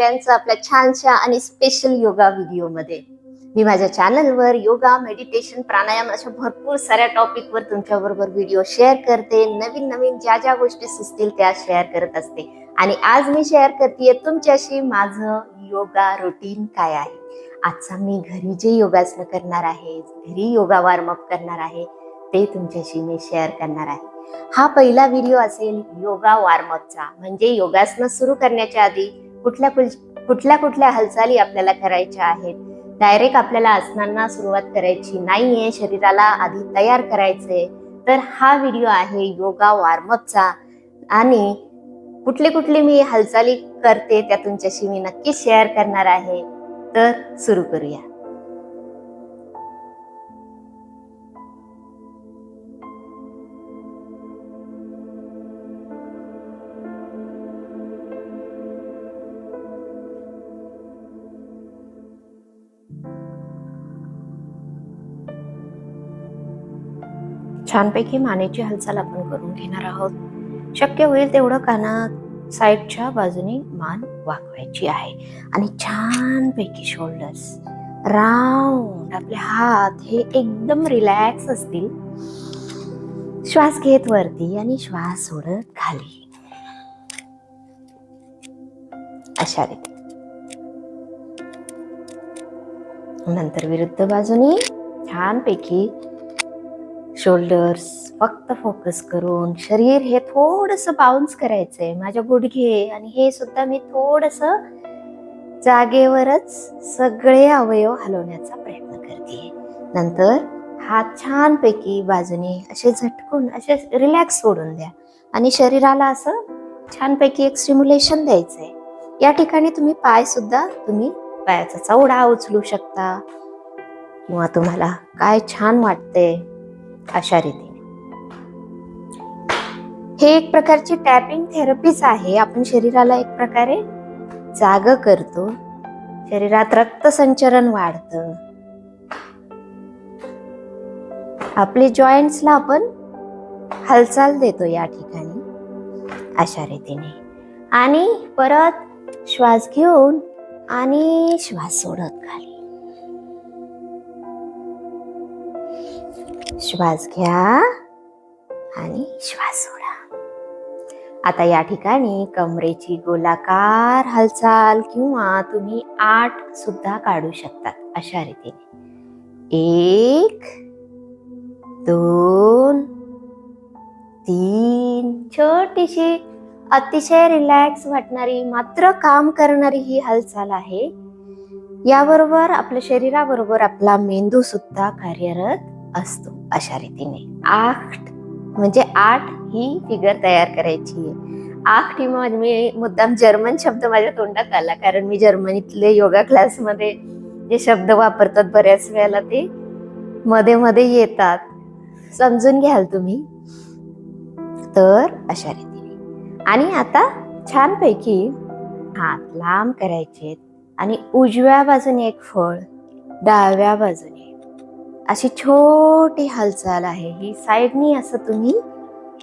सगळ्यांचं आपल्या छानशा आणि स्पेशल योगा व्हिडिओमध्ये मी माझ्या चॅनलवर योगा मेडिटेशन प्राणायाम अशा भरपूर साऱ्या टॉपिकवर तुमच्याबरोबर व्हिडिओ शेअर करते. नवीन नवीन ज्या ज्या गोष्टी सुचतील त्या शेअर करत असते. आणि आज मी शेअर करते तुमच्याशी माझं योगा रुटीन काय आहे. आजचा मी घरी जे योगासनं करणार आहे घरी योगा वॉर्मअप करणार आहे ते तुमच्याशी मी शेअर करणार आहे. हा पहिला व्हिडिओ असेल योगा वॉर्मअपचा म्हणजे योगासनं सुरू करण्याच्या आधी कुठल्या कुल- कुठल्या कुठल्या हालचाली आपल्याला करायच्या आहेत? डायरेक्ट आपल्याला आसनांना सुरुवात करायची नाहीये शरीराला आधी तयार करायचंय. तर हा व्हिडिओ आहे योगा वॉर्मअपचा आणि कुठले कुठले मी हालचाली करते त्या तुमच्याशी मी नक्की शेअर करणार आहे. तर सुरू करूया. छानपैकी मानेची हालचाल आपण करून घेणार आहोत. शक्य होईल तेवढं काना साईडच्या बाजूने मान वाकवायची आहे. आणि छानपैकी शोल्डर्स राऊंड आपले हात हे एकदम रिलॅक्स असतील. श्वास घेत वरती आणि श्वास सोडत खाली. अशा रीती. नंतर विरुद्ध बाजूनी छानपैकी शोल्डर्स फक्त फोकस करून शरीर हे थोडस बाउन्स करायचंय. माझ्या गुडघे आणि हे सुद्धा मी थोडस जागेवरच सगळे अवयव हलवण्याचा प्रयत्न करते. नंतर हात छानपैकी बाजूने असे झटकून असे रिलॅक्स सोडून द्या. आणि शरीराला असं छानपैकी एक स्टिम्युलेशन द्यायचंय. या ठिकाणी तुम्ही पाय सुद्धा तुम्ही पायाचा चवडा उचलू शकता. किंवा तुम्हाला काय छान वाटतंय अशा रीतीने. हे एक प्रकारची टॅपिंग थेरपीच आहे. आपण शरीराला एक प्रकारे जाग करतो. शरीरात रक्तसंचरण वाढतं. आपले जॉईंट्सला आपण हालचाल देतो या ठिकाणी. अशा रीतीने. आणि परत श्वास घेऊन आणि श्वास सोडत खाली श्वास घ्या आणि श्वास सोडा. आता या ठिकाणी कमरेची गोलाकार हालचाल किंवा तुम्ही आठ सुद्धा काढू शकतात अशा रीतीने. एक दोन तीन छोटीशी अतिशय रिलॅक्स वाटणारी मात्र काम करणारी ही हालचाल आहे. याबरोबर आपल्या शरीराबरोबर आपला मेंदू सुद्धा कार्यरत असतो अशा रीतीने. आठ म्हणजे आठ ही फिगर तयार करायची आहे. आठ ही मी मुद्दाम जर्मन शब्द माझ्या तोंडात आला कारण मी जर्मनीतले योगा क्लासमध्ये जे शब्द वापरतात बऱ्याच वेळेला ते मध्ये मध्ये येतात. समजून घ्याल तुम्ही? तर अशा रीतीने. आणि आता छानपैकी हात लांब करायचे आणि उजव्या बाजूने एक फळ डाव्या बाजूने अशी छोटी हालचाल आहे. ही साईडनी असं तुम्ही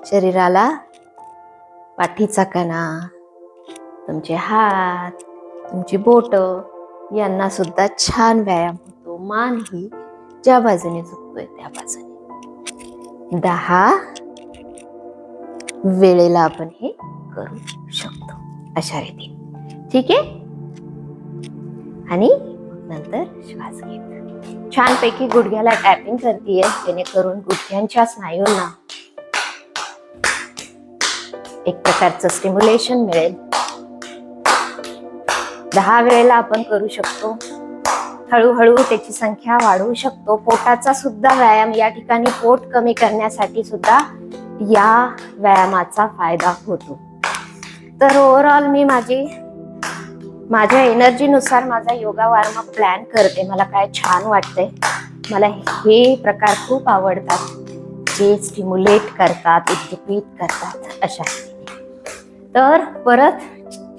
शरीराला पाठीचा कणा तुमचे हात तुमची बोट यांना सुद्धा छान व्यायाम होतो. मान ही ज्या बाजूने झुकतोय त्या बाजूने. दहा वेळेला आपण हे करू शकतो. अशा रीतीने. ठीक आहे? आणि नंतर श्वास घेत. छानपैकी गुडघ्याला टॅपिंग करतेय जेणेकरून गुडघ्यांच्या स्नायूंना एक प्रकारचं स्टिम्युलेशन मिळेल. दहा वेळेला आपण करू शकतो. हळूहळू त्याची संख्या वाढवू शकतो. पोटाचा सुद्धा व्यायाम या ठिकाणी पोट कमी करण्यासाठी सुद्धा या व्यायामाचा फायदा होतो. तर ओव्हरऑल मी माझी माझ्या एनर्जीनुसार माझा योगा वॉर्मअप प्लॅन करते. मला काय छान वाटतंय. मला हे प्रकार खूप आवडतात. जे स्टिम्युलेट करतात उद्दीपित करतात अशा. तर परत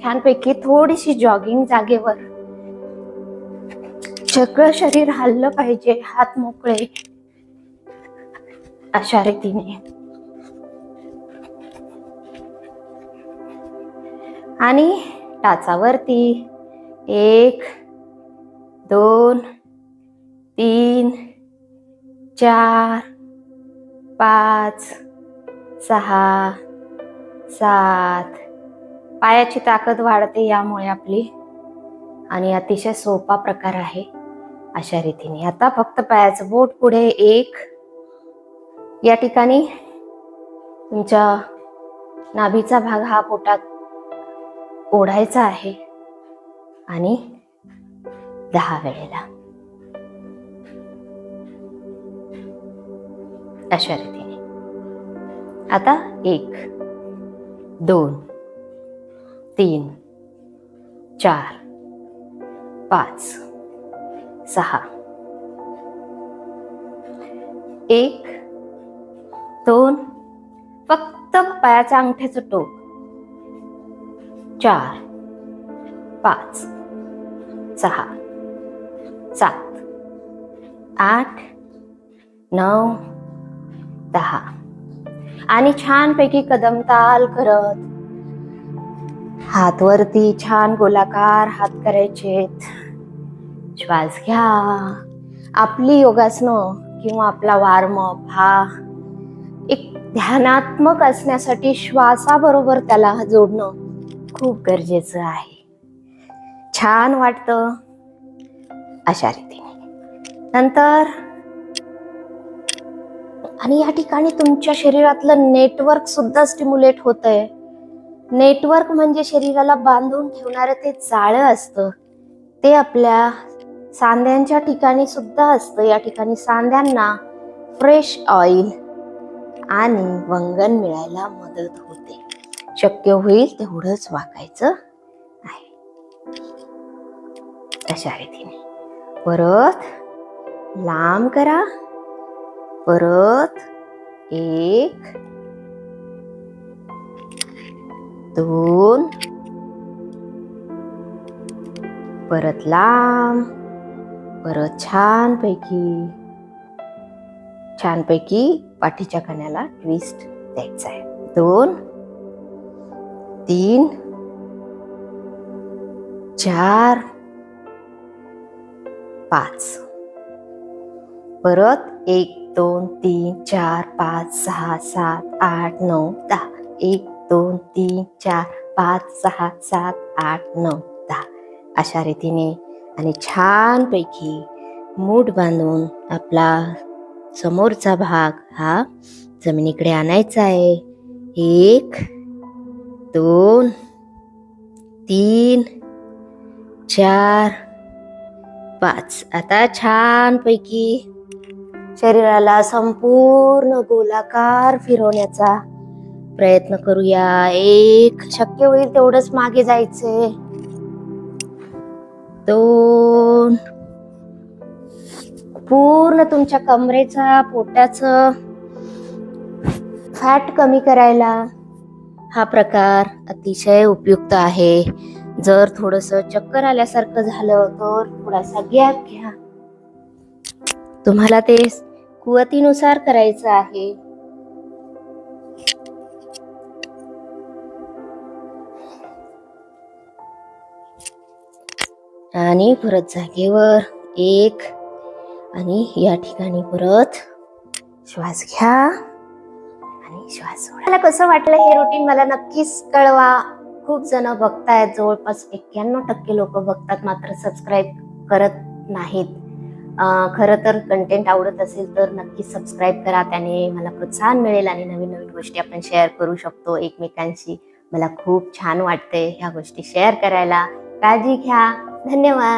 छानपैकी थोडीशी जॉगिंग जागेवर. सगळं शरीर हललं पाहिजे हात मोकळे. अशा रीतीने. आणि टाचावरती. एक दोन तीन चार पाच सहा सात. पायाची ताकद वाढते यामुळे आपली आणि अतिशय सोपा प्रकार आहे अशा रीतीने. आता फक्त पायाचं बोट पुढे एक. या ठिकाणी तुमच्या नाभीचा भाग हा पोटात ओढायचा आहे. आणि दहा वेळेला. अशा रीतीने. आता एक दोन तीन चार पाच सहा. एक दोन फक्त पायाच्या अंगठ्याचं टोक. चार पाच सहा सात आठ नऊ दहा. आणि छानपैकी कदम ताल करत हात वरती छान गोलाकार हात करायचेत श्वास घ्या. आपली योगासनं किंवा आपला वार्मअप हा एक ध्यानात्मक असण्यासाठी श्वासाबरोबर त्याला जोडणं खूप गरजेचं आहे. छान वाटतं अशा रीतीने. नंतर आणि या ठिकाणी तुमच्या शरीरातलं नेटवर्क सुद्धा स्टिम्युलेट होत आहे नेटवर्क म्हणजे शरीराला बांधून ठेवणारं ते जाळं असतं. ते आपल्या सांध्यांच्या ठिकाणी सुद्धा असतं. या ठिकाणी सांध्यांना फ्रेश ऑइल आणि वंगण मिळायला मदत होते. शक्य होईल तेवढंच वाकायचं आहे. अशा रीतीने. परत लांब करा. परत एक दोन परत लांब परत छानपैकी छानपैकी पाठीच्या कण्याला ट्विस्ट द्यायचा आहे. दोन तीन चार पाच. परत एक दोन तीन चार पाच सहा सात आठ नऊ दहा. एक दोन तीन चार पाच सहा सात आठ नऊ दहा. अशा रीतीने आणि छानपैकी मूठ बांधून आपला समोरचा भाग हा जमिनीकडे आणायचा आहे. एक दोन तीन चार पाच. आता छानपैकी शरीराला संपूर्ण गोलाकार फिरवण्याचा प्रयत्न करूया. एक शक्य होईल तेवढंच मागे जायचे. दोन. पूर्ण तुमच्या कमरेचा पोटाचं फॅट कमी करायला हा प्रकार अतिशय उपयुक्त आहे. जर थोडस चक्कर आल्यासारखं झालं तर थोडासा गॅप घ्या. तुम्हाला ते कुवतीनुसार करायचं आहे. आणि परत जागेवर एक आणि या ठिकाणी परत श्वास घ्या. श्वास मला कसं वाटलं हे रुटीन मला नक्कीच कळवा. खूप जण बघतायत जवळपास एक्क्याण्णव टक्के लोक बघतात मात्र सबस्क्राईब करत नाहीत. खरं तर कंटेंट आवडत असेल तर नक्की सबस्क्राईब करा. त्याने मला प्रोत्साहन मिळेल आणि नवीन नवीन गोष्टी आपण शेअर करू शकतो. एकमेकांशी मला खूप छान वाटते ह्या गोष्टी शेअर करायला. काळजी घ्या. धन्यवाद.